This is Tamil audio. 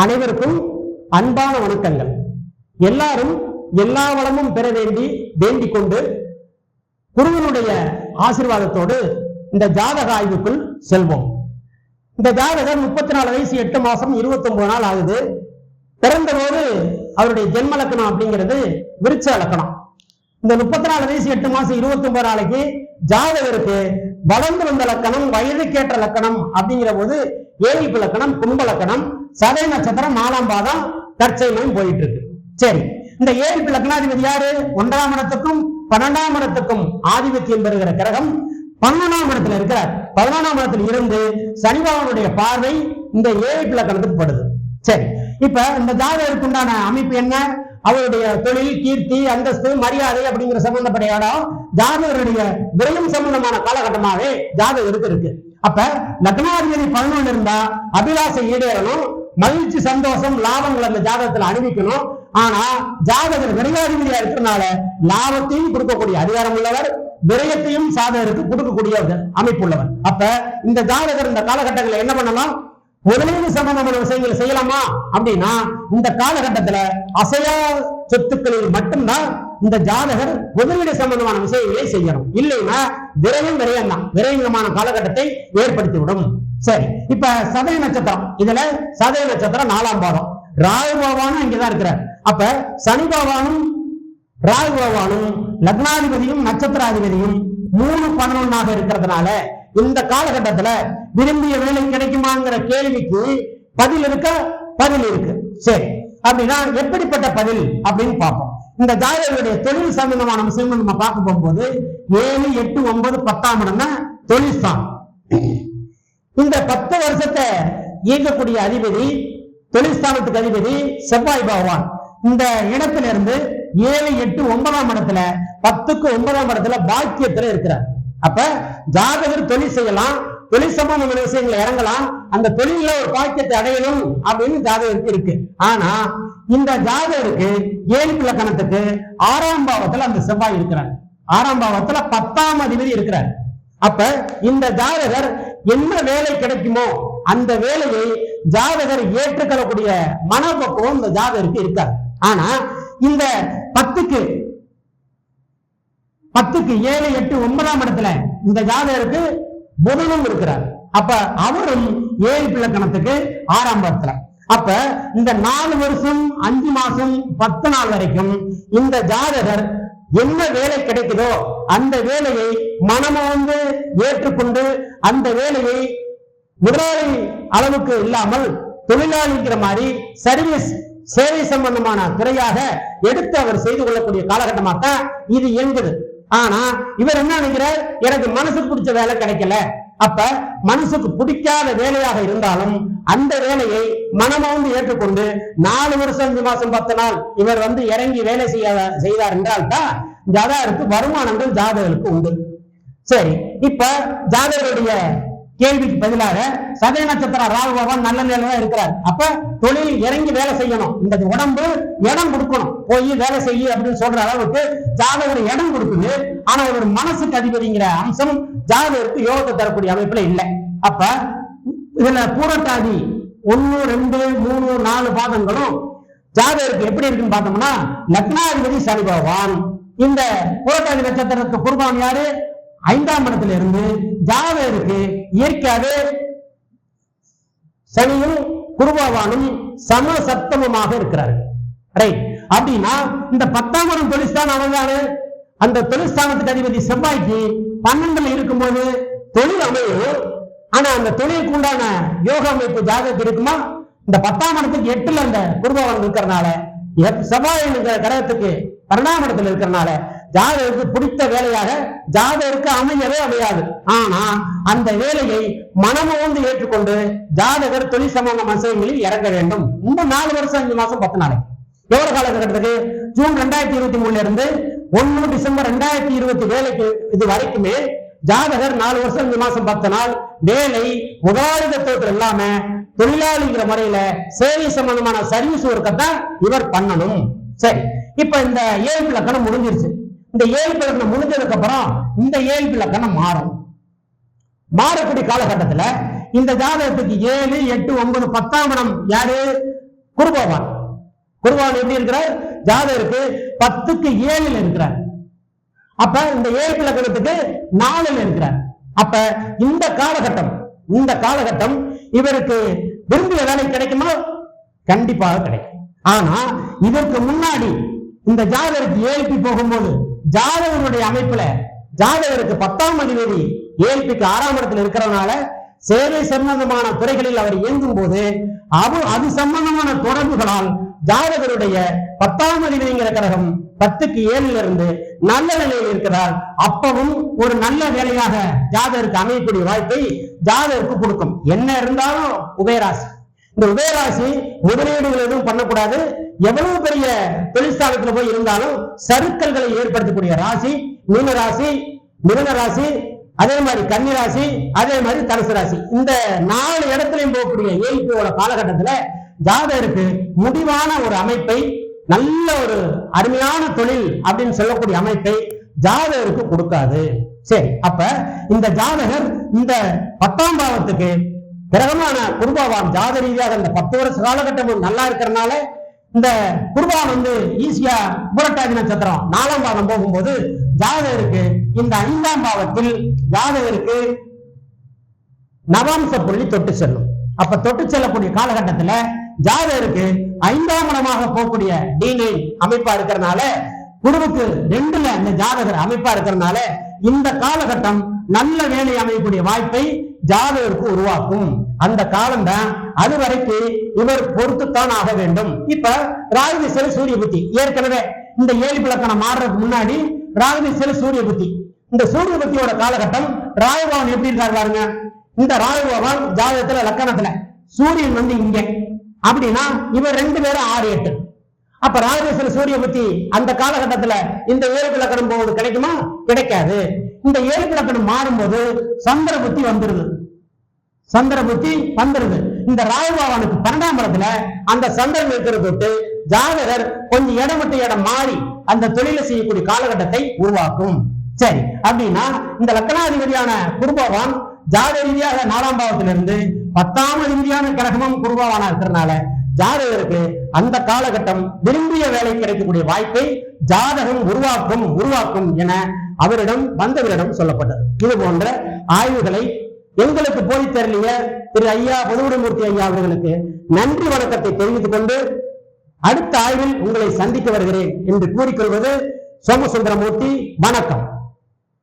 அனைவருக்கும் அன்பான வணக்கங்கள். எல்லாரும் எல்லா வளமும் பெற வேண்டி வேண்டிக் கொண்டு குருவனுடைய ஆசீர்வாதத்தோடு இந்த ஜாதக ஆய்வுக்குள் செல்வோம். இந்த ஜாதகர் முப்பத்தி நாலு வயசு எட்டு மாசம் இருபத்தி ஒன்பது நாள் ஆகுது. பிறந்த போது அவருடைய ஜென்ம லக்கணம் அப்படிங்கிறது விருச்ச லக்கணம். இந்த முப்பத்தி நாலு வயசு எட்டு மாசம் இருபத்தி ஒன்பது நாளைக்கு ஜாதகருக்கு வளர்ந்து வந்த லக்கணம் வயதுக்கேற்ற லக்கணம் அப்படிங்கிற போது ஏழிப்பு லக்கணம் கும்ப லக்கணம் சதய நட்சத்திரம் நாலாம் பாதம் தற்செயலும் போயிட்டு இருக்கு. சரி இந்த ஏழு லக்னாதிபதி யாரு? ஒன்றாம் இடத்துக்கும் பன்னெண்டாம் இடத்துக்கும் ஆதிபத்தியம் பெறுகிற கிரகம் பன்னெண்டாம் இடத்துல இருக்கிறார். பதினொன்றாம் இடத்துல இருந்து சனிபகவானுடைய பார்வை இந்த ஏழு லக்கணத்துக்கு படுது. சரி இப்ப இந்த ஜாதகருக்கு உண்டான அமைப்பு என்ன? அவருடைய தொழில் கீர்த்தி அந்தஸ்து மரியாதை அப்படிங்கிற சம்பந்தப்பட்ட இடம் ஜாதகருடைய விரயம் சம்பந்தமான காலகட்டமாவே ஜாதகருக்கு இருக்கு. அப்ப லக்னாதிபதி பதினொன்று இருந்தா அபிலாசை ஈடேறணும் மகிழ்ச்சி சந்தோஷம் லாபங்கள் அந்த ஜாதகத்துல அணிவிக்கணும். ஆனா ஜாதகர் விரையாதிபதியா இருக்கிறனால லாபத்தையும் கொடுக்கக்கூடிய அதிகாரம் உள்ளவர் விரயத்தையும் சாதகருக்கு கொடுக்கக்கூடிய அமைப்புள்ளவர் அப்ப இந்த ஜாதகர் இந்த காலகட்டங்களை என்ன பண்ணலாம்? முதலீடு சம்பந்தமான விஷயங்களை செய்யலாமா? அப்படின்னா இந்த காலகட்டத்துல அசையா சொத்துக்களில் மட்டும்தான் இந்த ஜாதகர் முதலீடு சம்பந்தமான விஷயங்களை செய்யணும். இல்லைன்னா விரையும் விரயம் தான் விரயங்கமான காலகட்டத்தை ஏற்படுத்தி விடும் சரி இப்ப சதய நட்சத்திரம். இதுல சதய நட்சத்திரம் நாலாம் பாதம். ராகு பகவானும் இங்கதான் இருக்கிறார். அப்ப சனி பகவானும் ராகு பகவானும் லக்னாதிபதியும் நட்சத்திராதிபதியும் மூணு பதினொன்னாக இருக்கிறதுனால இந்த காலகட்டத்துல விரும்பிய வேலை கிடைக்குமாங்கிற கேள்விக்கு பதில் இருக்க? பதில் இருக்கு. சரி அப்படின்னா எப்படிப்பட்ட பதில் அப்படின்னு பார்ப்போம். இந்த ஜாதகருடைய தொழில் சம்பந்தமான விஷயம் நம்ம பார்க்க போகும்போது ஏழு எட்டு ஒன்பது பத்தாம் இடம்னா தொழில் ஸ்தானம் இந்த பத்து வருஷத்தை இயக்கக்கூடிய அதிபதி தொழில்ஸ்தானத்துக்கு அதிபதி செவ்வாய் பகவான். இந்த இடத்துல இருந்து ஏழு எட்டு ஒன்பதாம் இடத்துல பத்துக்கு ஒன்பதாம் இடத்துல பாக்கியத்துல இருக்கிறார். அப்ப ஜாதகர் தொழில் செய்யலாம் தொழில் சம்பந்தமான விஷயங்களை இறங்கலாம் அந்த தொழில ஒரு பாக்கியத்தை அடையணும் அப்படின்னு ஜாதகருக்கு இருக்கு. ஆனா இந்த ஜாதகருக்கு ஏழு இலக்கணத்துக்கு ஆறாம் பாவத்துல அந்த செவ்வாய் இருக்கிறார். ஆறாம் பாவத்துல பத்தாம் அதிபதி இருக்கிறார். அப்ப இந்த ஜாதகர் என்ன வேலை கிடைக்குமோ அந்த வேலையை ஜாதகர் ஏற்றுக்கொள்ளக்கூடிய மனப்பக்குவம் இந்த ஜாதகருக்கு இருக்காது. ஆனா இந்த பத்துக்கு பத்துக்கு ஏழு எட்டு ஒன்பதாம் இடத்துல இந்த ஜாதகருக்கு புதனும் இருக்கிறார். அப்ப அவரும் ஏழு பிள்ளைக்கணத்துக்கு ஆறாம் இடத்துல. அப்ப இந்த நாலு வருஷம் அஞ்சு மாசம் பத்து நாள் வரைக்கும் இந்த ஜாதகர் என்ன வேலை கிடைக்குதோ அந்த வேலையை மனமோந்து ஏற்றுக்கொண்டு அந்த வேலையை முதலாளி அளவுக்கு இல்லாமல் தொழிலாளிங்கிற மாதிரி சர்வீஸ் சேவை சம்பந்தமான துறையாக எடுத்து அவர் செய்து கொள்ளக்கூடிய காலகட்டமாக தான் இது இயங்குது. ஆனா இவர் என்ன நினைக்கிறார்? எனக்கு மனசுக்கு பிடிச்ச வேலை கிடைக்கல. அப்ப மனசுக்கு பிடிக்காத வேலையாக இருந்தாலும் அந்த வேலையை மனமோந்து ஏற்றுக்கொண்டு நாலு வருஷம் அஞ்சு மாசம் பத்து நாள் இவர் வந்து இறங்கி வேலை செய்ய செய்தார் என்றால் தான் ஜாதகருக்கு வருமானங்கள் ஜாதகருக்கு உண்டு. சரி இப்ப ஜாதகருடைய கேள்விக்கு பதிலாக சதய நட்சத்திரம் ராகு பகவான் நல்ல நிலையில இருக்கிறார். அப்ப தொழில் இறங்கி வேலை செய்யணும். இந்த உடம்பு இடம் கொடுக்கணும். போய் வேலை செய்ய அப்படின்னு சொல்ற அளவுக்கு ஜாதகர் இடம் கொடுக்குது. ஆனா ஒரு மனசுக்கு அதிபதிங்கிற அம்சம் ஜாதகருக்கு யோகத்தை தரக்கூடிய அமைப்புல இல்லை. அப்ப இதுல பூரட்டாதி ஒன்னு ரெண்டு மூணு நாலு பாதங்களும் ஜாதகருக்கு எப்படி இருக்குன்னு பார்த்தோம்னா லக்னாதிபதி சனி பகவான். இந்த பூரட்டாதி நட்சத்திரத்துக்கு குர்பான் யாரு? ஐந்தாம் இடத்துல இருந்து ஜாதகருக்கு இயற்கையாவே சனியும் குருபவானும் சம சப்தமமாக இருக்கிறார்கள். ரைட் அப்படின்னா இந்த பத்தாம் இடம் தொழிற்சான் அவங்காரு அந்த தொழிற்ஸ்தானத்துக்கு அதிபதி செவ்வாய்க்கு பன்னெண்டுல இருக்கும்போது தொழில் அமையும் ஆனா அந்த தொழிலுக்கு உண்டான யோக அமைப்பு ஜாதகத்துக்கு இருக்குமா? இந்த பத்தாம் இடத்துக்கு எட்டுல அந்த குருபவன் இருக்கிறனால செவ்வாய் கிரகத்துக்கு பன்னெண்டாம் இடத்துல இருக்கிறனால ஜாதகருக்கு பிடித்த வேலையாக ஜாதகருக்கு அமையவே அமையாது. ஆனா அந்த வேலையை மனமோந்து ஏற்றுக்கொண்டு ஜாதகர் தொழில் சம்பந்த விஷயங்களில் இறங்க வேண்டும். இந்த நாலு வருஷம் அஞ்சு மாசம் பத்து நாளைக்கு. எவ்வளவு காலகட்டத்துக்கு? ஜூன் ரெண்டாயிரத்தி இருபத்தி மூணுல இருந்து ஒன்னு டிசம்பர் ரெண்டாயிரத்தி இருபத்தி வேலைக்கு இது வரைக்குமே ஜாதகர் நாலு வருஷம் அஞ்சு மாசம் பத்து நாள் வேலை முதலாளித்துவத்தில் இல்லாம தொழிலாளிங்கிற முறையில சேவை சம்பந்தமான சர்வீஸ் ஒர்க்கத்தான் இவர் பண்ணணும். சரி இப்ப இந்த ஏழு லக்கணம் முடிஞ்சிருச்சு. இந்த ஏழு இலக்கணம் முடிஞ்சதுக்கு அப்புறம் இந்த ஏழு இலக்கணம் மாறும். மாறக்கூடிய காலகட்டத்துல இந்த ஜாதகத்துக்கு ஏழு எட்டு ஒன்பது பத்தாம் இடம் யாரு? குருபவான் குருபவான் எப்படி இருக்கிறார்? ஜாதகருக்கு பத்துக்கு ஏழில் இருக்கிறார். அப்ப இந்த ஏழு இலக்கணத்துக்கு நாலில் இருக்கிறார். அப்ப இந்த காலகட்டம் இந்த காலகட்டம் இவருக்கு விரும்பிய வேலை கிடைக்குமா? கண்டிப்பாக கிடைக்கும். ஆனா இதற்கு முன்னாடி இந்த ஜாதகருக்கு ஏழ்பி போகும்போது ஜாதகருடைய அமைப்புல ஜாதகருக்கு பத்தாம் அதிபதி ஏழ்பிக்கு ஆறாம் இடத்துல இருக்கிறதுனால சேவை சம்பந்தமான துறைகளில் அவர் இயங்கும் போது அவ அது சம்பந்தமான தொடர்புகளால் ஜாதகருடைய பத்தாம் அதிபதிங்கிற கிரகம் பத்துக்கு ஏழுல இருந்து நல்ல நிலையில் இருக்கிறார் அப்பவும் ஒரு நல்ல வேலையாக ஜாதகருக்கு அமையக்கூடிய வாய்ப்பை ஜாதகருக்கு கொடுக்கும். என்ன இருந்தாலும் உபயராசி. இந்த உபயராசி முதலீடுகள் எதுவும் பண்ணக்கூடாது. எவ்வளவு பெரிய தொழிற்சாலத்துல போய் இருந்தாலும் சருக்கல்களை ஏற்படுத்தக்கூடிய ராசி மீன ராசி மிதுன ராசி அதே மாதிரி கன்னி ராசி அதே மாதிரி தனுசு ராசி. இந்த நாலு இடத்துலயும் போகக்கூடிய ஏய்ப்பியோட காலகட்டத்துல ஜாதகருக்கு முடிவான ஒரு அமைப்பை நல்ல ஒரு அருமையான தொழில் அப்படின்னு சொல்லக்கூடிய அமைப்பை ஜாதகருக்கு கொடுக்காது. சரி அப்ப இந்த ஜாதகர் இந்த பத்தாம் பாவத்துக்கு கிரகமான குருபாவான் ஜாத ரீதியாக இந்த பத்து வருஷ காலகட்டம் நல்லா இருக்கிறனால இந்த குருபான் வந்து ஈஸியா புரட்டாதி நட்சத்திரம் நாலாம் பாவம் போகும்போது ஜாதகருக்கு இந்த ஐந்தாம் பாவத்தில் ஜாதகருக்கு நவாம்ச புள்ளி தொட்டு செல்லும். அப்ப தொட்டு செல்லக்கூடிய காலகட்டத்துல ஜாதகருக்கு ஐந்தாம் இடமாக போகக்கூடிய டிஎன்ஏ அமைப்பா இருக்கிறதுனால குருவுக்கு ரெண்டுல இந்த ஜாதகர் அமைப்பா இருக்கிறதுனால இந்த காலகட்டம் நல்ல வேலை அமையக்கூடிய வாய்ப்பை ஜாதகருக்கு உருவாக்கும். அந்த காலம் தான் அது வரைக்கும் இவர் பொறுத்துத்தான் ஆக வேண்டும். இப்ப ராகுதிசையில சூரிய புத்தி. ஏற்கனவே இந்த ஏழு பிளக்கணம் மாறுறதுக்கு முன்னாடி ராகுதிசையில சூரிய புத்தி. இந்த சூரிய புத்தியோட காலகட்டம் ராகுபவன் எப்படி இருக்காரு பாருங்க. இந்த ராகுபவன் ஜாதகத்துல லக்கணத்துல. சூரியன் வந்து இங்க. அப்படின்னா இவர் ரெண்டு பேரும் ஆறு எட்டு. அப்ப ராஜேஸ்வர சூரிய புத்தி அந்த காலகட்டத்துல இந்த ஏழு இலக்கணம் போவது கிடைக்குமா? கிடைக்காது. இந்த ஏழு இலக்கணம் மாறும்போது சந்திர புத்தி வந்துருது. சந்திர புத்தி வந்துருது. இந்த ராகு பகவானுக்கு பன்னெண்டாம் இடத்துல அந்த சந்திரன் இருக்கிறது தொட்டு ஜாதகர் கொஞ்சம் இடம் விட்டு இடம் மாறி அந்த தொழிலை செய்யக்கூடிய காலகட்டத்தை உருவாக்கும். சரி அப்படின்னா இந்த லக்கணாதிபதியான குருபவான் ஜாத ரீதியாக நாலாம் பாவத்திலிருந்து பத்தாம் அதிபதியான கிரகமும் குருபவானா இருக்கிறதுனால ஜாதகருக்கு அந்த காலகட்டம் விரும்பிய வேலை கிடைக்கக்கூடிய வாய்ப்பை ஜாதகம் உருவாக்கும் உருவாக்கும் என அவரிடம் வந்தவரிடம் சொல்லப்பட்டது. இது போன்ற ஆய்வுகளை எங்களுக்கு போய் தரலிய திரு ஐயா பொதுவுடமூர்த்தி ஐயா அவர்களுக்கு நன்றி வணக்கத்தை தெரிவித்துக் கொண்டு அடுத்த ஆய்வில் உங்களை சந்திக்க வருகிறேன் என்று கூறிக்கொள்வது சோமசுந்தரமூர்த்தி. வணக்கம்.